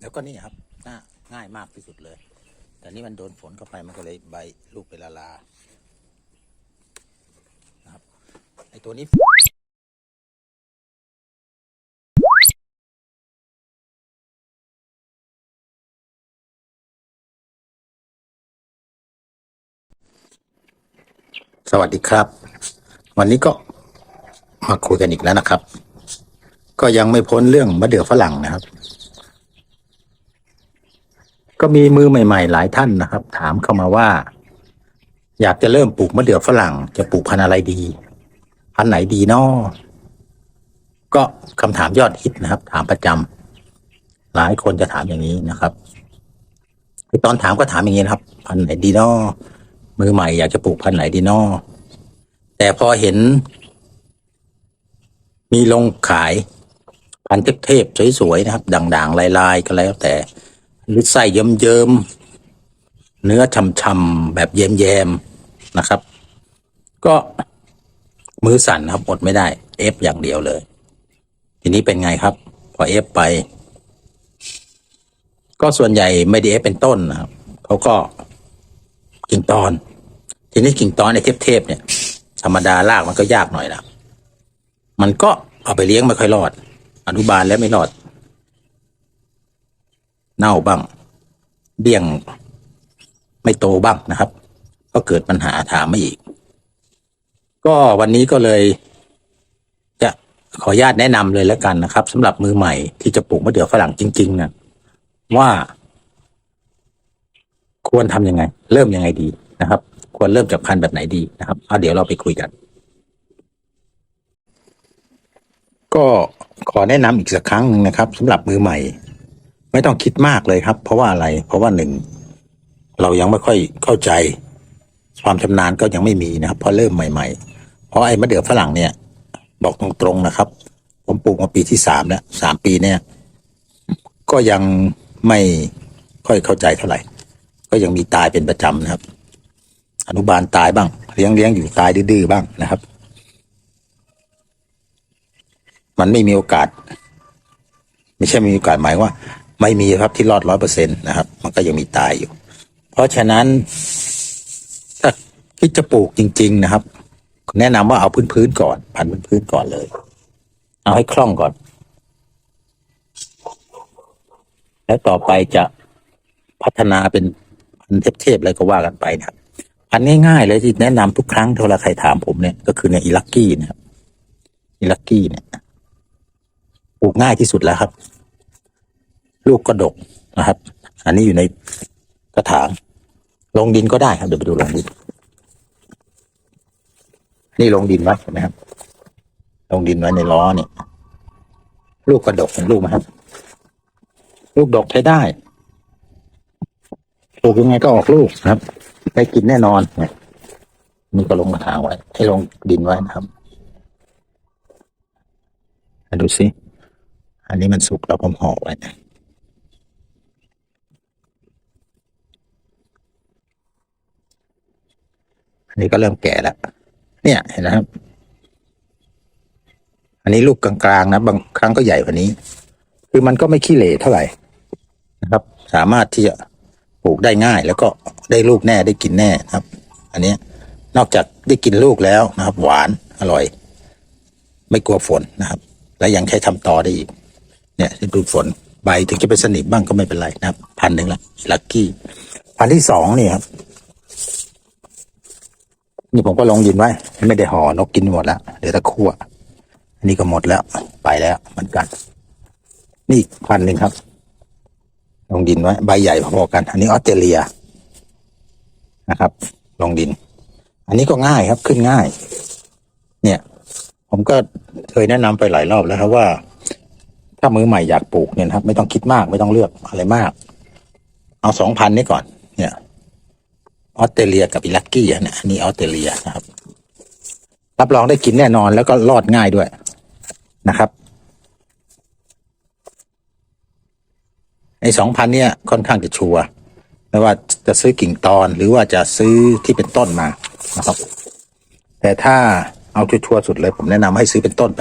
แล้วก็นี่ครับง่าง่ายมากที่สุดเลย แต่นี่มันโดนฝนเข้าไปมันก็เลยใบลูกเป็นละลานะครับไอตัวนี้สวัสดีครับ วันนี้ก็มาคุยกันอีกแล้วนะครับ ก็ยังไม่พ้นเรื่องมะเดื่อฝรั่งนะครับ ก็มีมือใหม่ ๆ หลายท่านนะครับ ถามเข้ามาว่า อยากจะเริ่มปลูกมะเดื่อฝรั่ง จะปลูกพันธุ์อะไรดี พันธุ์ไหนดีนาะก็คำถามยอดฮิตนะครับ ถามประจำหลายคนจะถามอย่างนี้นะครับตอนถามก็ถามอย่างนี้นะครับ พันธุ์ไหนดีนาะมือใหม่อยากจะปลูกพันธุ์ไหนดีนาะแต่พอเห็น มีลงขายพันธุ์เทพๆสวยๆนะครับด่างๆลายๆก็แล้วแต่ หรือไส้เยิ้มๆเนื้อช่ำๆแบบแยมๆนะครับ ก็มือสั่นครับอดไม่ได้เอฟอย่างเดียวเลย ทีนี้เป็นไงครับ พอเอฟไป ก็ส่วนใหญ่ไม่ได้เอฟเป็นต้นนะครับเขาก็กิ่งตอน ทีนี้กิ่งตอนในเทพๆเนี่ย ธรรมดารากมันก็ยากหน่อยนะมันก็เอาไปเลี้ยงไม่ค่อยรอด อนุบาลแล้วไม่รอด เน่าบ้าง เบี้ยงไม่โตบ้างนะครับ ก็เกิดปัญหาถามมาอีก ก็วันนี้ก็เลย จะขออนุญาตแนะนำเลยแล้วกันนะครับสำหรับมือใหม่ที่จะปลูกมะเดื่อฝรั่งจริงๆนะว่า ควรทำยังไง เริ่มยังไงดีนะครับ ควรเริ่มจากพันธุ์แบบไหนดีนะครับเอาเดี๋ยวเราไปคุยกัน ก็ขอแนะนำอีกสักครั้งหนึ่งนะครับสำหรับมือใหม่ ไม่ต้องคิดมากเลยครับ เพราะว่าอะไร เพราะว่าหนึ่งเรายังไม่ค่อยเข้าใจ ความชำนาญก็ยังไม่มีนะครับเพราะเริ่มใหม่ ๆ เพราะไอ้มะเดื่อฝรั่งเนี่ย บอกตรงๆนะครับ ผมปลูกมาปีที่สามแล้วสามปีเนี่ย ก็ยังไม่ค่อยเข้าใจเท่าไหร่ ก็ยังมีตายเป็นประจำนะครับ อนุบาลตายบ้างเลี้ยงเลี้ยงอยู่ตายดื้อๆบ้างนะครับ มันไม่มีโอกาส ไม่ใช่มีโอกาสหมายว่า ไม่มีครับที่รอดร้อยเปอร์เซ็นต์นะครับ มันก็ยังมีตายอยู่ เพราะฉะนั้นถ้าคิดจะปลูกจริง ๆ นะครับ แนะนำว่าเอาพื้นๆก่อนพันพื้นๆก่อนเลย เอาให้คล่องก่อน แล้วต่อไปจะพัฒนาเป็นพันเทพๆอะไรก็ว่ากันไปนะครับพันง่ายๆเลยที่แนะนำทุกครั้งเวลาใครถามผมเนี่ยก็คือในอิลักกี้นะครับอิลักกี้เนี่ยปลูกง่ายที่สุดแล้วครับ ลูกก็ดกนะครับ อันนี้อยู่ในกระถาง ลงดินก็ได้ครับ เดี๋ยวไปดูลงดิน นี่ลงดินไว้เห็นไหมครับ ลงดินไว้ในล้อเนี่ย ลูกกระดกเห็นลูกไหมครับ ลูกดกใช้ได้ปลูกยังไงก็ออกลูกครับ ได้กินแน่นอนเนี่ยนี่ก็ลงกระถางไว้ ให้ลงดินไว้นะครับดูสิ อันนี้มันสุกแล้วผมห่อไว้ นนี้ก็เริ่มแก่แล้ว เนี่ยเห็นนะครับ อันนี้ลูกกลางๆนะ บางครั้งก็ใหญ่กว่านี้ คือมันก็ไม่ขี้เหร่เท่าไหร่นะครับ สามารถที่จะปลูกได้ง่าย แล้วก็ได้ลูกแน่ได้กินแน่นะครับ อันนี้นอกจากได้กินลูกแล้วนะครับ หวานอร่อย ไม่กลัวฝนนะครับ และยังใช้ทำต่อได้อีก เนี่ยดูดฝนใบถึงจะเป็นสนิมบ้างก็ไม่เป็นไรนะครับ พันหนึ่งละลักกี้ พันที่สองนี่ครับ นี่ผมก็ลงดินไว้ ไม่ได้ห่อนกกินหมดแล้วเดี๋ยวตะคั่วอันนี้ก็หมดแล้ว ไปแล้วเหมือนกัน นี่พันหนึ่งครับ ลงดินไว้ ใบใหญ่พอๆกัน อันนี้ออสเตรเลียนะครับ ลงดิน อันนี้ก็ง่ายครับขึ้นง่าย เนี่ย ผมก็เคยแนะนำไปหลายรอบแล้วครับว่า ถ้ามือใหม่อยากปลูกเนี่ยครับ ไม่ต้องคิดมากไม่ต้องเลือกอะไรมาก เอาสองพันนี้ก่อน เนี่ย ออสเตรเลียกับอิลักกี้อะนี่อันนี้ออสเตรเลียนะครับ รับรองได้กินแน่นอนแล้วก็รอดง่ายด้วยนะครับ ไอ้สองพันเนี่ยค่อนข้างจะชัวร์ไม่ว่าจะซื้อกิ่งตอนหรือว่าจะซื้อที่เป็นต้นมานะครับ แต่ถ้าเอาชัวร์สุดเลย ผมแนะนำให้ซื้อเป็นต้นไป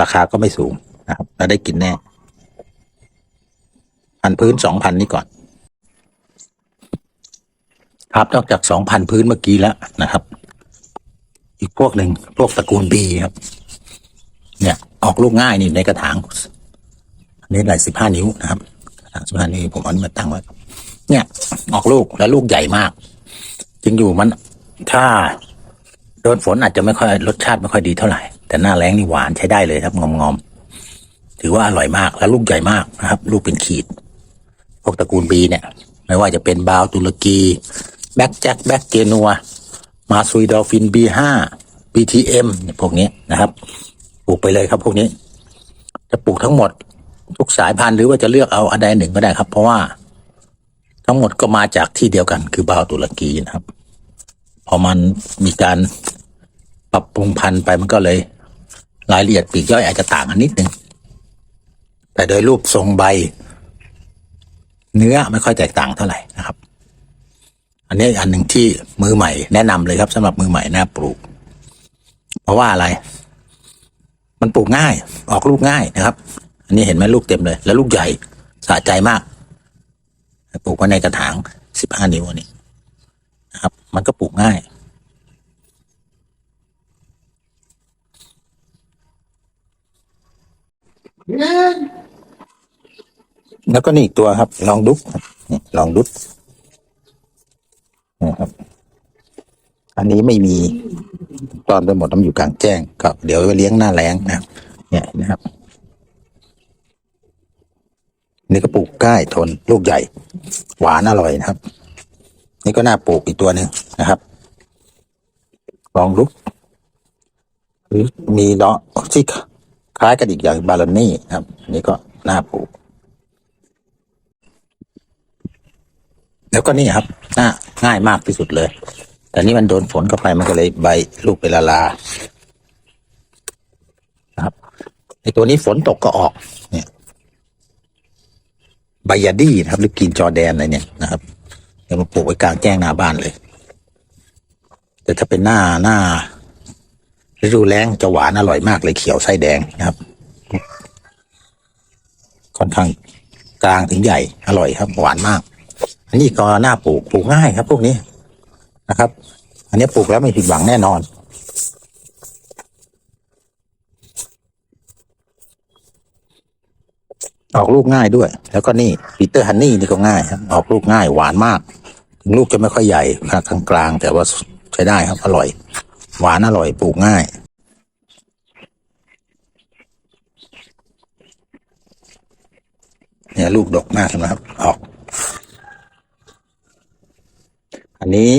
ราคาก็ไม่สูงนะครับและได้กินแน่พันพื้นสองพันนี้ก่อน ครับนอกจากสองพันพื้นเมื่อกี้แล้วนะครับ อีกพวกหนึ่งพวกตระกูลบีครับ เนี่ยออกลูกง่ายนี่ในกระถางอันนี้หลายสิบห้านิ้วนะครับกระถางสิบห้านิ้วผมเอานี้มาตั้งไว้เนี่ยออกลูกแล้วลูกใหญ่มากจริงอยู่มัน ถ้าโดนฝนอาจจะไม่ค่อยรสชาติไม่ค่อยดีเท่าไหร่ แต่หน้าแรงนี่หวานใช้ได้เลยครับงอมงอมๆถือว่าอร่อยมากแล้วลูกใหญ่มากนะครับ ลูกเป็นขีด พวกตระกูลบีเนี่ย ไม่ว่าจะเป็นบาวตุรกี แบ็กแจ็คแบ็กเกนัวมาซุยดอลฟินบีห้าบีทีเอ็มพวกนี้นะครับ ปลูกไปเลยครับพวกนี้ จะปลูกทั้งหมด ทุกสายพันธุ์หรือว่าจะเลือกเอาอันใดหนึ่งก็ได้ครับ เพราะว่าทั้งหมดก็มาจากที่เดียวกัน คือบาวตุรกีนะครับ พอมันมีการปรับปรุงพันธุ์ไปมันก็เลย รายละเอียดปีกย่อยอาจจะต่างกันนิดนึงแต่โดยรูปทรงใบ เนื้อไม่ค่อยแตกต่างเท่าไหร่นะครับ อันนี้อันหนึ่งที่มือใหม่แนะนำเลยครับสำหรับมือใหม่น่าปลูก เพราะว่าอะไร มันปลูกง่าย ออกลูกง่ายนะครับ อันนี้เห็นไหมลูกเต็มเลย แล้วลูกใหญ่สะใจมากปลูกไว้ในกระถางสิบห้านิ้วนี้นะครับ มันก็ปลูกง่ายแล้วก็นี่อีกตัวครับ ลองดุกลองดุกนะครับ อั นนี้ไม่มีตอนไปหมดต้องอยู่กลางแจ้งก็เดี๋ยวไปเลี้ยงหน้าแรงนะเนี่ยนะครับ นี่ก็ปลูกง่ายทนลูกใหญ่ หวานอร่อยนะครับ นี่ก็น่าปลูกอีกตัวหนึ่งนะครับ ลองลุกหรือมีเนาะที่คล้ายกันอีกอย่างบาลานี่นะครับนนี้ก็น่าปลูก แล้วก็นี่ครับน่าง่ายมากที่สุดเลย แต่นี่มันโดนฝนเข้าไปมันก็เลยใบลูกเป็นลาลานะครับไอตัวนี้ฝนตกก็ออก เนี่ยใบยาดี้นะครับ หรือกินจอแดนอะไรเนี่ยนะครับเดี๋ยวมาปลูกไว้กลางแจ้งหน้าบ้านเลย แต่ถ้าเป็นหน้าหน้าฤดูแล้งจะหวานอร่อยมากเลยเขียวไส้แดงนะครับ ค่อนข้างกลางถึงใหญ่อร่อยครับ หวานมาก อันนี้ก็น่าปลูกปลูกง่ายครับ พวกนี้ นะครับ อันนี้ปลูกแล้วไม่ผิดหวังแน่นอน ออกลูกง่ายด้วย แล้วก็นี่ปีเตอร์ฮันนี่นี่ก็ง่ายครับออกลูกง่ายหวานมาก ลูกจะไม่ค่อยใหญ่กลางกลางๆแต่ว่าใช้ได้ครับ อร่อย หวานอร่อยปลูกง่ายเนี่ยลูกดกมากนะครับ ออก อันนี้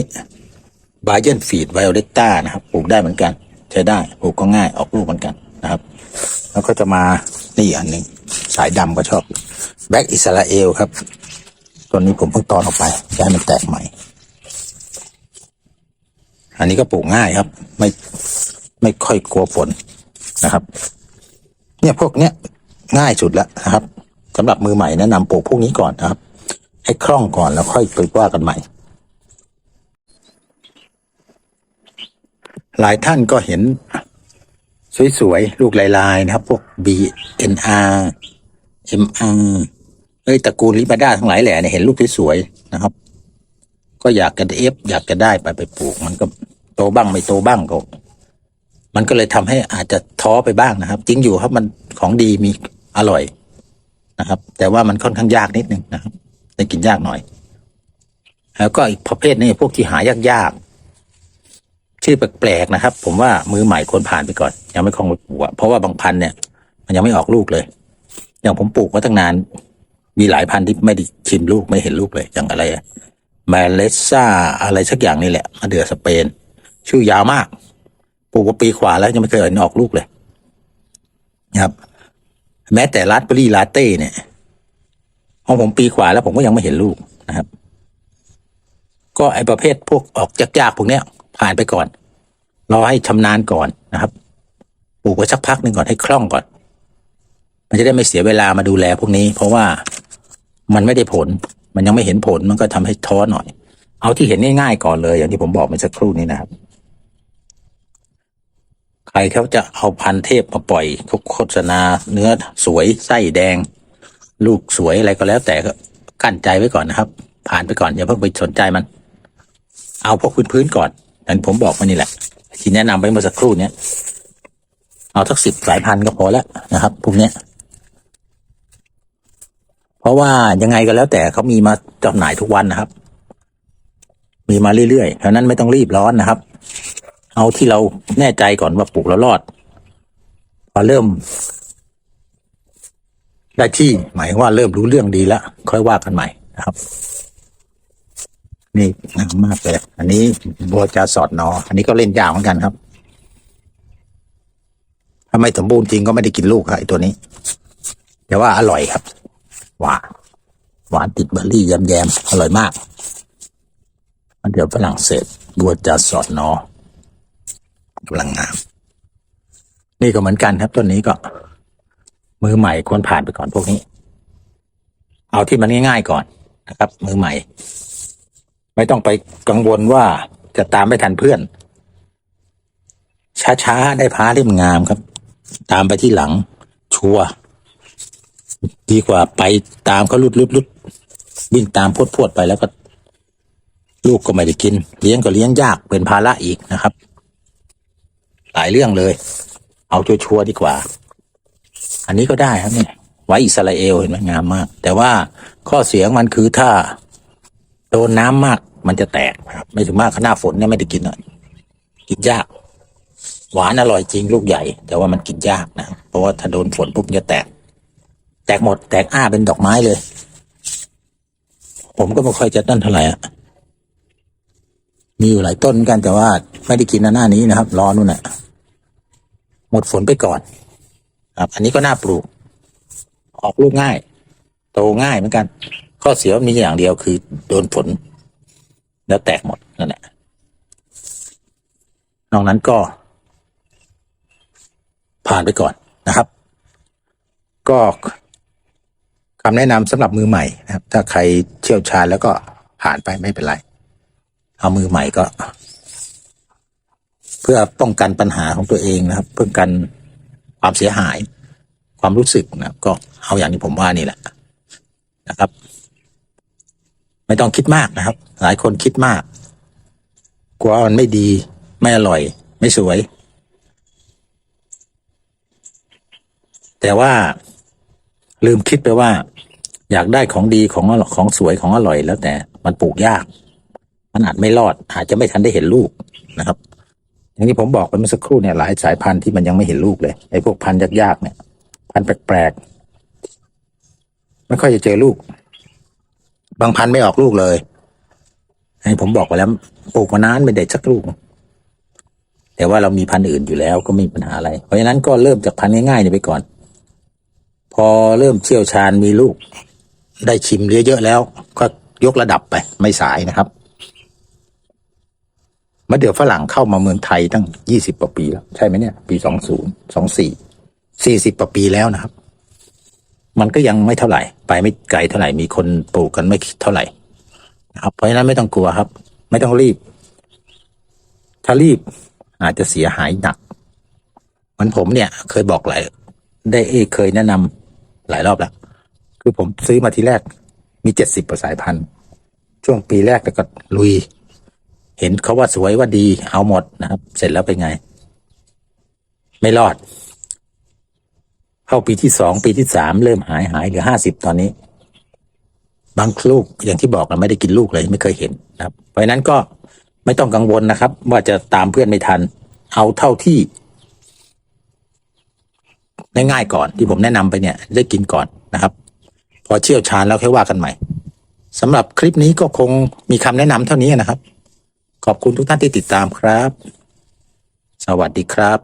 บาเยนฟีดไวโอเลต้านะครับปลูกได้เหมือนกัน ใช้ได้ปลูกก็ง่ายออกลูกเหมือนกันนะครับ แล้วก็จะมานี่อันหนึ่งสายดำก็ชอบแบ็กอิสราเอลครับตัวนี้ผมเพิ่งตอนออกไปจะให้มันแตกใหม่ อันนี้ก็ปลูกง่ายครับ ไม่ไม่ค่อยกลัวฝนนะครับ เนี่ยพวกเนี้ยง่ายสุดแล้วนะครับสำหรับมือใหม่แนะนำปลูกพวกนี้ก่อนนะครับ ให้คล่องก่อนแล้วค่อยไปว่ากันใหม่ ลายท่านก็เห็นสวยๆ ลูกลายๆ นะครับ พวก BNR MR เอ้ยตระกูลลิบาด้าทั้งหลายแหล่เนี่ยเห็นลูกสวยๆนะครับ ก็อยากจะเอฟอยากจะได้ไปไปปลูก มันก็โตบ้างไม่โตบ้างก็ มันก็เลยทำให้อาจจะท้อไปบ้างนะครับ จริงอยู่ครับมันของดีมีอร่อยนะครับ แต่ว่ามันค่อนข้างยากนิดนึงนะครับได้กินยากหน่อย แล้วก็อีกประเภทนี้พวกที่หายากๆ ชื่อแปลกๆนะครับ ผมว่ามือใหม่ควรผ่านไปก่อน ยังไม่คล่องไปปลูกเพราะว่าบางพันธุ์เนี่ย มันยังไม่ออกลูกเลย อย่างผมปลูกมาตั้งนาน มีหลายพันธุ์ที่ไม่ได้ชิมลูกไม่เห็นลูกเลย อย่างอะไรแมเลซ่าอะไรสักอย่างนี่แหละมาเดือสเปน ชื่อยาวมากปลูกมาปีขวาแล้วยังไม่เคยเห็นออกลูกเลยนะครับ แม้แต่ราสเบอร์รี่ลาเต้เนี่ยของผมปีขวาแล้วผมก็ยังไม่เห็นลูกนะครับ ก็ไอประเภทพวกออกยากๆพวกเนี้ย ผ่านไปก่อน รอให้ชำนาญก่อนนะครับปลูกไว้สักพักหนึ่งก่อนให้คล่องก่อน มันจะได้ไม่เสียเวลามาดูแลพวกนี้ เพราะว่ามันไม่ได้ผล มันยังไม่เห็นผลมันก็ทำให้ท้อหน่อย เอาที่เห็นง่ายๆก่อนเลย อย่างที่ผมบอกเมื่อสักครู่นี้นะครับ ใครเขาจะเอาพันเทพมาปล่อยเขาโฆษณา เนื้อสวยไส้แดง ลูกสวยอะไรก็แล้ว แต่ก็กั้นใจไว้ก่อนนะครับ ผ่านไปก่อนอย่าเพิ่งไปสนใจมัน เอาพวกพื้นๆก่อน อย่างผมบอกมานี่แหละ ที่แนะนำไปเมื่อสักครู่เนี้ยเอาสักสิบสายพันธุ์ก็พอแล้วนะครับพวกเนี้ย เพราะว่ายังไงก็แล้วแต่เขามีมาจำหน่ายทุกวันนะครับ มีมาเรื่อยๆเพราะนั้นไม่ต้องรีบร้อนนะครับ เอาที่เราแน่ใจก่อนว่าปลูกแล้วรอด พอเริ่ม ได้ที่หมายว่าเริ่มรู้เรื่องดีแล้วค่อยว่ากันใหม่นะครับ นี่มมากเลยอันนี้บัวจาสอดนอ อันนี้ก็เล่นยากเหมือนกันครับ ถ้าไม่สมบูรณ์จริงก็ไม่ได้กินลูกครับไอ้ตัวนี้ แต่ว่าอร่อยครับ หวานหวานติดเบอร์รี่แยมๆอร่อยมากมันเดี๋ยวฝรั่งเศสบัวจาสอดนอกำลังงาม นี่ก็เหมือนกันครับต้นนี้ก็ มือใหม่ควรผ่านไปก่อนพวกนี้ เอาที่มันง่ายๆก่อนนะครับ มือใหม่ ไม่ต้องไปกังวลว่าจะตามไม่ทันเพื่อน ช้าๆ ได้พาเล่มงามครับ ตามไปที่หลัง ชัวร์ดีกว่าไปตามเขาลุดลุดลุดวิ่งตามพวดพวดไปแล้วก็ ลูกก็ไม่ได้กิน เลี้ยงก็เลี้ยงยากเป็นภาระอีกนะครับ หลายเรื่องเลย เอาชัวร์ๆดีกว่า อันนี้ก็ได้ครับเนี่ยไว้อิสราเอลเห็นไหมงามมาก แต่ว่าข้อเสียงมันคือถ้า โดนน้ำมากมันจะแตกครับ ไม่ถึงมากหน้าฝนเนี่ยไม่ได้กินอะกินยาก หวานอร่อยจริงลูกใหญ่ แต่ว่ามันกินยากนะเพราะว่าถ้าโดนฝนปุ๊บจะแตก แตกหมด แตกอ้าเป็นดอกไม้เลย ผมก็ไม่ค่อยจะนั่นเท่าไหร่อะมีอยู่หลายต้นเหมือนกันแต่ว่าไม่ได้กินหน้านี้นะครับรอนู่นน่ะ หมดฝนไปก่อน ครับ อันนี้ก็น่าปลูก ออกลูกง่าย โตง่ายเหมือนกัน ข้อเสียมีอย่างเดียวคือ โดนฝน แล้วแตกหมดนั่นแหละนอกนั้นก็ ผ่านไปก่อนนะครับ ก็คำแนะนำสำหรับมือใหม่นะครับ ถ้าใครเชี่ยวชาญแล้วก็ผ่านไปไม่เป็นไร เอามือใหม่ก็ เพื่อป้องกันปัญหาของตัวเองนะครับ เพื่อกันความเสียหาย ความรู้สึกนะครับ ก็เอาอย่างที่ผมว่านี่แหละนะครับ ไม่ต้องคิดมากนะครับ หลายคนคิดมาก กลัวมันไม่ดี ไม่อร่อย ไม่สวย แต่ว่าลืมคิดไปว่า อยากได้ของดีของอร่อยของสวยของอร่อยแล้วแต่มันปลูกยาก มันอาจไม่รอด อาจจะไม่ทันได้เห็นลูกนะครับ อย่างที่ผมบอกไปเมื่อสักครู่เนี่ยหลายสายพันธุ์ที่มันยังไม่เห็นลูกเลยไอ้พวกพันธุ์ยากๆเนี่ย พันธุ์แปลกๆไม่ค่อยจะเจอลูก บางพันไม่ออกลูกเลยให้ผมบอกไปแล้วปลูกมานานไม่ได้สักลูก แต่ว่าเรามีพันธุ์อื่นอยู่แล้วก็ไม่มีปัญหาอะไร เพราะฉะนั้นก็เริ่มจากพันธุ์ง่ายๆเนี่ยไปก่อน พอเริ่มเชี่ยวชาญมีลูก ได้ชิมเยอะๆแล้ว ก็ยกระดับไปไม่สายนะครับมะเดื่อฝรั่งเข้ามาเมืองไทยตั้งยี่สิบกว่าปีแล้ว ใช่ไหมเนี่ย ปีสองศูนย์สองสี่สี่สิบกว่าปีแล้วนะครับ มันก็ยังไม่เท่าไหร่ ไปไม่ไกลเท่าไหร่มีคนปลูกกันไม่เท่าไหร่นะครับเพราะฉะนั้นไม่ต้องกลัวครับ ไม่ต้องรีบ ถ้ารีบอาจจะเสียหายหนักเหมือนผมเนี่ย เคยบอกหลายได้เอเคยแนะนำหลายรอบแล้ว คือผมซื้อมาทีแรกมีเจ็ดสิบสายพันธุ์ ช่วงปีแรกแต่ก็ลุย เห็นเขาว่าสวยว่าดีเอาหมดนะครับ เสร็จแล้วเป็นไง ไม่รอด เข้าปีที่สองปีที่สามเริ่มหายหายเหลือห้าสิบตอนนี้ บางลูกอย่างที่บอกเราไม่ได้กินลูกเลยไม่เคยเห็นนะครับ เพราะนั้นก็ไม่ต้องกังวลนะครับ ว่าจะตามเพื่อนไม่ทัน เอาเท่าที่ง่ายๆก่อนที่ผมแนะนำไปเนี่ย ได้กินก่อนนะครับ พอเชี่ยวชาญแล้วค่อยว่ากันใหม่สำหรับคลิปนี้ก็คงมีคำแนะนำเท่านี้นะครับ ขอบคุณทุกท่านที่ติดตามครับ สวัสดีครับ